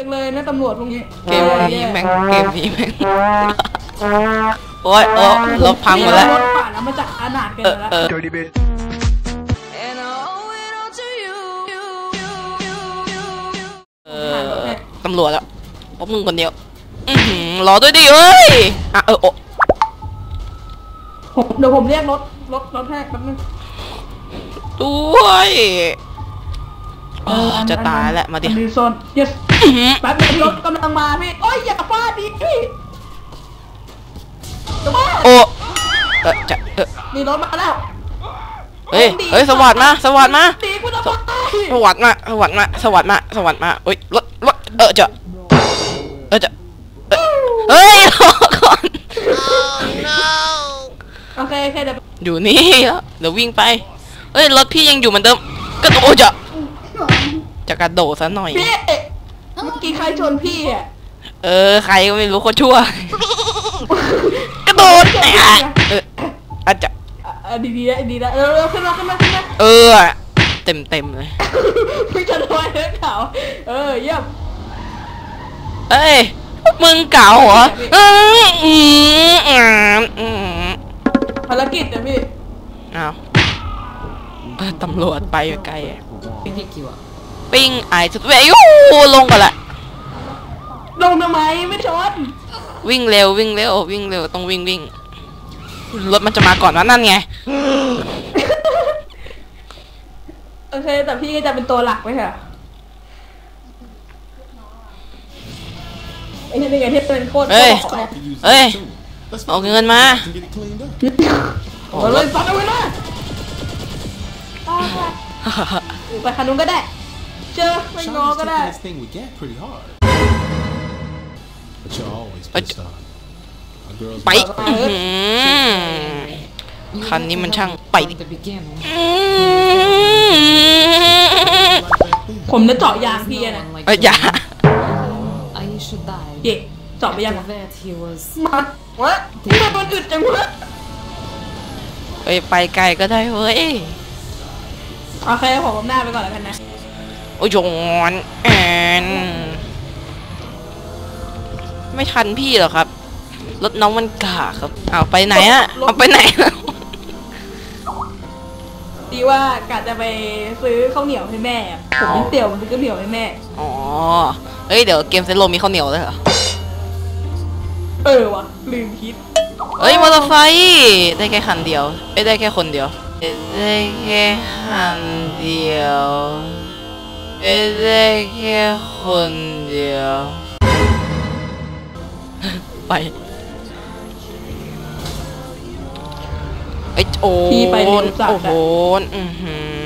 จังเลยนะตำรวจพวกนี้เกมนี้แม่งเกมนี้แม่งโอ้ยโอ้รถพังหมดแล้วรถผ่านแล้วมาจากอานาดกันเออแล้วเออ Dirty bitch. And I owe it all to you. you, you, you, you, you. เออตำรวจแล้วพวกมึงคนเดียวอื้อหือรอด้วยดิเอ้ยอะเออโอ้ผมเดี๋ยวผมเรียกรถรถรถแรกแป๊บนึงด้วยเออจะตายแล้วมาดิอันนี้โซน yes อื้อหือ แป๊บนึงรถกำลังมาพี่โอ้ยอย่าฟาดดิพี่จะบ้าโอ้เออจะเออนี่รถมาแล้วเฮ้ยเฮ้ยสวัสดมาสวัสดมาดีกูจะบ้าสวัสดมาสวัสดมาสวัสดมาสวัสดมาเฮ้ยรถรถเออจะเออจะเออเฮ้ยรอก่อนโอเคโอเคเดี๋ยวอยู่นี่แล้วเดี๋ยววิ่งไปเฮ้ยรถพี่ยังอยู่เหมือนเดิมกระโดดจะจะกระโดดซะหน่อยพี่เมื่อกี้ใคร ชนพี่อะเออ ใครก็ไม่รู้คนชั่ว กระโดดแหมเอออาจจะอะอะดีๆนะดีๆนะเออเออขึ้นมาขึ้นมาขึ้นมาเออ เต็มเต็มๆเลย พี่จะทำไมเนื้อขาวเออเยี่ยม เอ้ย มึงเก่าเหรออืมอืมอืมอืมภารกิจนะพี่อ้าวเออตำรวจไปไกลอะ Pick you up. ปิ้งไอสุดเวยยูลงก่อนละ ลงทำไมไม่ชน วิ่งเร็ววิ่งเร็ววิ่งเร็วต้องวิ่งวิ่งรถมันจะมาก่อนว่านั่นไง โอเค แต่พี่ก็จะเป็นตัวหลักไว้ค่ะไอ้นี่เป็นไงที่เป็นโคตรเฮ้ยโคตรเนี่ยเฮ้ยเอาเงินมา And get it cleaned up. โอ้เอารเลถยฟังเอาไว้นะไปคันนู้นก็ได้ เจอไม่งอ Shawty's ก็ได้ But you're always But- pissed off. A girl's ไป back อื้อหือคันนี้มันช่างไปดิ From the beginning. อืม then. ผมจะเจาะยางพี่อะนะ Like เอ้ยอย่า I should die. เย่เจาะไปยัง After that, he was มาวะนี่มันอึดจังวะเอ้ยไปไกลก็ได้เว้ยโอเคผมเอาหน้าไปก่อนแล้วกันนะ โอ้ยโยนแอน ไม่ทันพี่หรอครับ รถน้องมันกาครับอ้าวไปไหนอะเอาไปไหนแล้วดีว่ากะจะไปซื้อข้าวเหนียวให้แม่อะผมเป็นเตี่ยวผมซื้อข้าวเหนียวให้แม่ อ๋อ เฮ้ยเดี๋ยวเกมเซนโลมีข้าวเหนียวด้วยเหรอ เออวะลืมคิด เฮ้ยมอเตอร์ไซค์ได้แค่คันเดียวเอ้ยได้แค่คนเดียวเอ้ยได้แค่คันเดียวเอ้ยได้แค่คนเดียว ไปไอ้ยโอ้พี่ไปเร็วจัดโอ้โหอะอือหือ